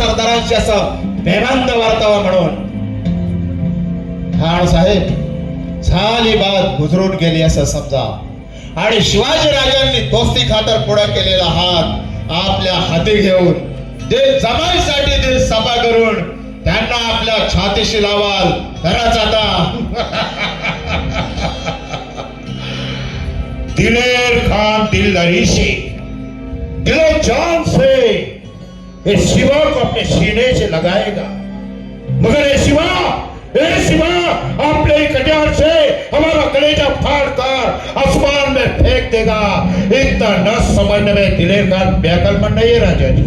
सरदारांशी असं बेबंद वर्तावा म्हणून. खान साहेब झाली बात गुजरून गेली असं समजा. आणि शिवाजी राजांनी दोस्ती खातर पुढे केलेला हात आपल्या हाती घेऊन दिल जमाईसाठी दिल सभा करून त्यांना आपल्या छातीशी लावाल. खरंच आता. दिलेर खान दिल से दिलो जान से ये शिवा को अपने सीने से लगाएगा। मगर ये शिवा ए शिवा अपने कटियार से हमारा कलेजा फाड़ कर आसमान में फेंक देगा। इतना न समझने में दिलेर खान व्याकल्पन नहीं है राजा जी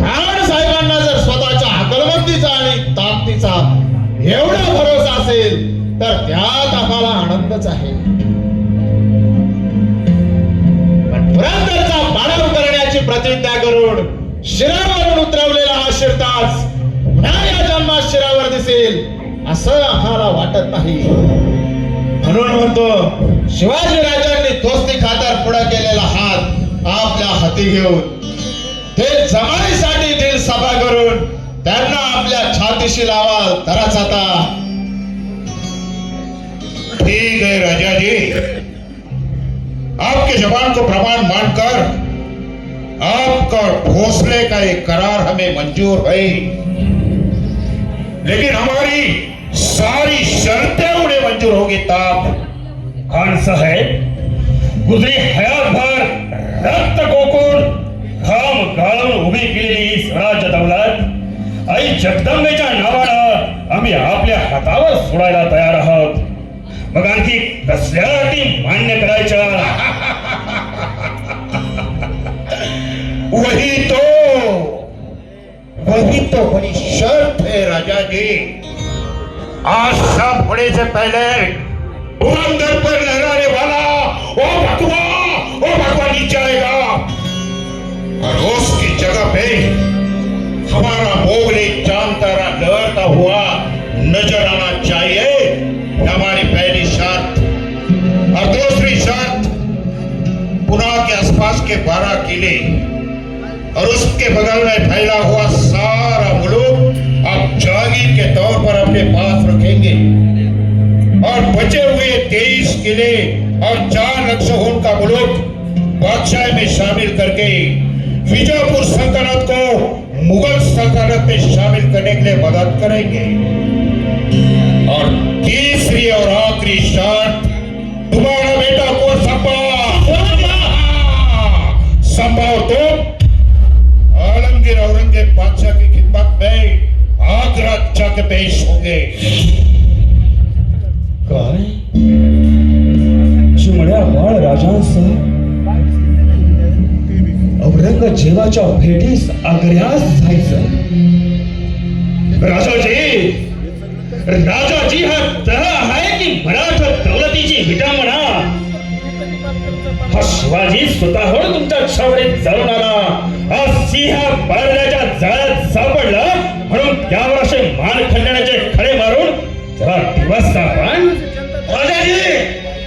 खान साहेबांना जर स्वतःच्या हकलमंदीचा आणि ताकदीचा एवढा भरोसा असेल तर त्यात आम्हाला आनंदच आहे. पण पुरंदरचा करण्याची प्रतिज्ञा करून शिरावरून उतरवलेला हा शिरताच पुन्हा या जन्मात शिरावर दिसेल असं आम्हाला वाटत नाही. म्हणून म्हणतो शिवाजी राजांनी दोस्ती खातर पुढे केलेला हात आपल्या हाती घेऊन ते जमाईसाठी दिल सभा करून त्यांना आपल्या छातीशी लावा तरच आता ठीक है राजा जी आपके जवान को प्रमाण मानकर आपका घोसले का एक करार हमें मंजूर है। लेकिन हमारी सारी शर्तें उन्हें मंजूर होगी तब खान साहेब गुजरी हयात भर रक्त कोकून घाम गाळून उभी केलेली ही स्वराज्य दौलत आई जगदंबेच्या नावानं आम्ही आपल्या हातावर सोडायला तयार आहोत मग आणखी कसल्या अटी मान्य करायच्या वही तो वही तो बड़ी शर्त है राजा जी। आज सब होने से पहले पुरंदर पर लहराने वाला, ओ भगवा ओ भगवा नीचे और उसकी जगह पे हमारा मोगली चाँद तारा लहरता हुआ नज़र आना चाहिए। हमारी पहली शर्त और दूसरी शर्त पुना के आसपास के बारह किले और उसके बगल में फैला हुआ सारा मुल्क अब जागीर के तौर पर अपने पास रखेंगे। और बचे हुए तेईस किले और चार लक्षहों का मुल्क बादशाह में शामिल करके विजयपुर सल्तनत को मुगल सल्तनत में शामिल करने के लिए मदद करेंगे। और तीसरी और आखिरी शर्त आलमगीर औरंगजेब बादशाह की खिदमत में आगरा जाके पेश होंगे। काय? बाळ राजांसह औरंगजेबाच्या भेटीस आग्र्यास जायचं. राजाजी राजाजी हा तह आहे की मराठा दौलतीची विटामणा? हा शिवाजी स्वतःहून तुमच्या छावणीत जाऊन सिंह बळल्याच्या जाळ्यात सापडला म्हणून त्यावर असे मान खंडण्याचे खडे मारून जरा दिवस पण राजाजी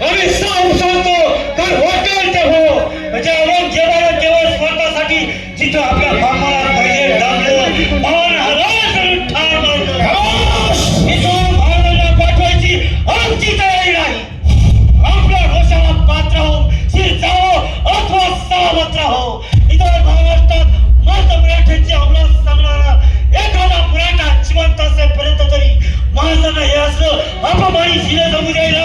आम्ही सांगू सांगतो एखादा मराठा जिवंत असेपर्यंत तरी